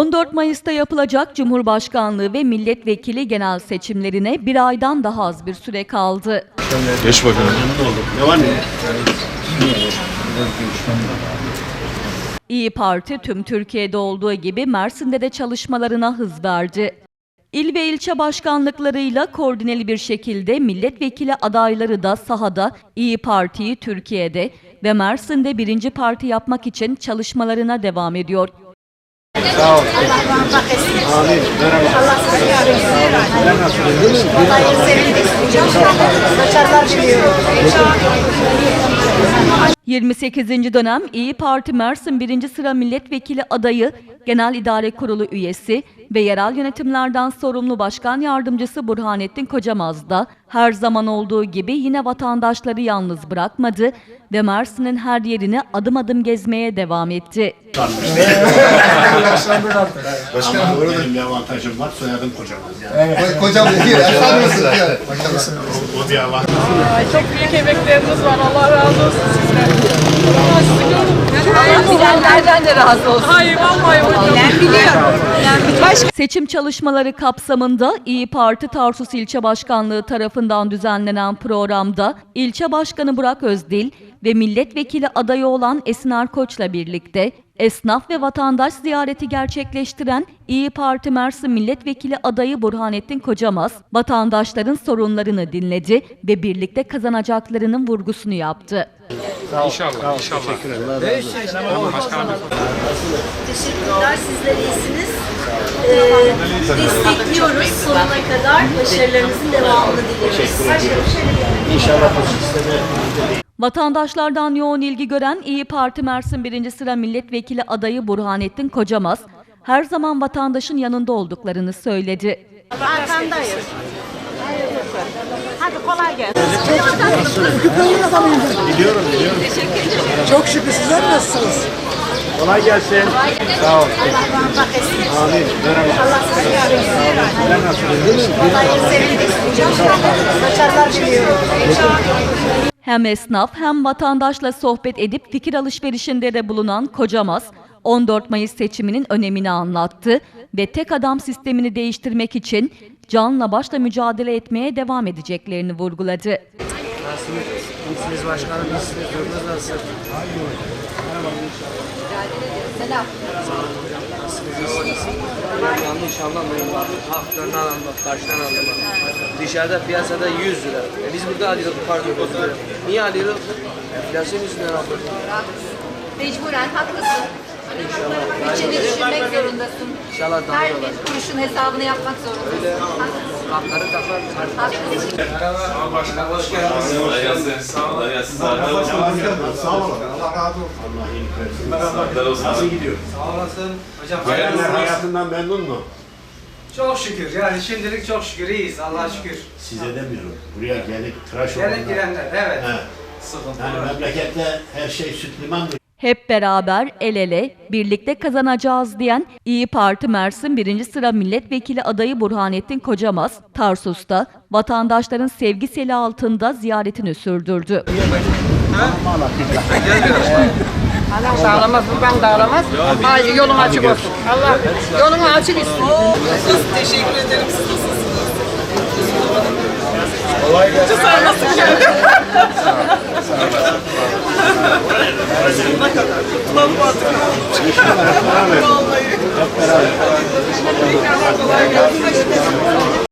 14 Mayıs'ta yapılacak Cumhurbaşkanlığı ve milletvekili genel seçimlerine bir aydan daha az bir süre kaldı. Geç bakalım. Ne var ne? İyi Parti tüm Türkiye'de olduğu gibi Mersin'de de çalışmalarına hız verdi. İl ve ilçe başkanlıklarıyla koordineli bir şekilde milletvekili adayları da sahada İyi Parti'yi Türkiye'de ve Mersin'de birinci parti yapmak için çalışmalarına devam ediyor. Amin. Merhaba. Saçarlar biliyorum. 28. dönem İyi Parti Mersin 1. sıra milletvekili adayı, Genel İdare Kurulu üyesi ve yerel yönetimlerden sorumlu başkan yardımcısı Burhanettin Kocamaz da her zaman olduğu gibi yine vatandaşları yalnız bırakmadı ve Mersin'in her yerini adım adım gezmeye devam etti. Başkanım benim bir avantajım var. Soyadım kocamız yani. Kocam değil? O, o çok büyük emekleriniz var. Allah razı olsun sizden. Allah sizi görün. Allah Bilenlerden de razı olsun. Hayır vallahi hocam. Ben biliyorum. Seçim çalışmaları kapsamında İyi Parti Tarsus İlçe Başkanlığı tarafından düzenlenen programda ilçe başkanı Burak Özdil ve milletvekili adayı olan Esin Koç'la birlikte esnaf ve vatandaş ziyareti gerçekleştiren İyi Parti Mersin milletvekili adayı Burhanettin Kocamaz, vatandaşların sorunlarını dinledi ve birlikte kazanacaklarının vurgusunu yaptı. İnşallah. İnşallah. Teşekkürler. Sizler iyisiniz. Ee, destekliyoruz sonuna kadar. Başarılarınızın devamını diliyoruz. İnşallah bu sisteme Vatandaşlardan yoğun ilgi gören İyi Parti Mersin 1. sıra milletvekili adayı Burhanettin Kocamaz, her zaman vatandaşın yanında olduklarını söyledi. Arkandayız. Hadi kolay gelsin. biliyorum biliyorum. Çok şükür sizler nasılsınız? Kolay gelsin. Sağ ol. Allah muvaffak etsin. Amin. Merhaba. Allah sizi bekleyeceğim. Saçarlar biliyorum. Hem esnaf hem vatandaşla sohbet edip fikir alışverişinde de bulunan Kocamaz, 14 Mayıs seçiminin önemini anlattı ve tek adam sistemini değiştirmek için canla başla mücadele etmeye devam edeceklerini vurguladı. İyisiniz başkanım, iyisiniz. Durumunuz nasıl? Selam. Yanlış anlamayın bak. Haklarını alalım bak, karşıdan alalım bak. Dışarıda piyasada 100 lira. E biz burada alıyoruz pardon 30 lira. Niye alıyoruz? Enflasyon yüzünden alıyoruz. Mecburen haklısın. İnşallah. Bütçeni düşünmek zorundasın. İnşallah daha Her bir kuruşun hesabını yapmak zorundasın. Haklısın. Hakları takar. Haklısın. Hoş geldiniz. Kolay gelsin. Sağ olun. Sağ olun. Allah razı olsun. Allah iyilik versin. Nasıl gidiyor? Sağ olasın. Hocam olsun. hayatından memnun mu? Çok şükür yani şimdilik çok şükür iyiyiz Allah'a şükür. Size demiyorum. Buraya gelip tıraş Gelip olanlar. girenler evet. He. Sıkıntı Yani memlekette her şey süt liman mı? Hep beraber el ele, birlikte kazanacağız diyen İyi Parti Mersin 1. sıra milletvekili adayı Burhanettin Kocamaz, Tarsus'ta vatandaşların sevgi seli altında ziyaretini sürdürdü. Dağılamaz, buradan dağılamaz. Hayır, yolun açık olsun. Allah yolunu açık etsin. Teşekkür ederim. Siz nasılsınız? Kolay gelsin. Sen nasıl geldin? Vallahi. Hep beraber. Kolay gelsin.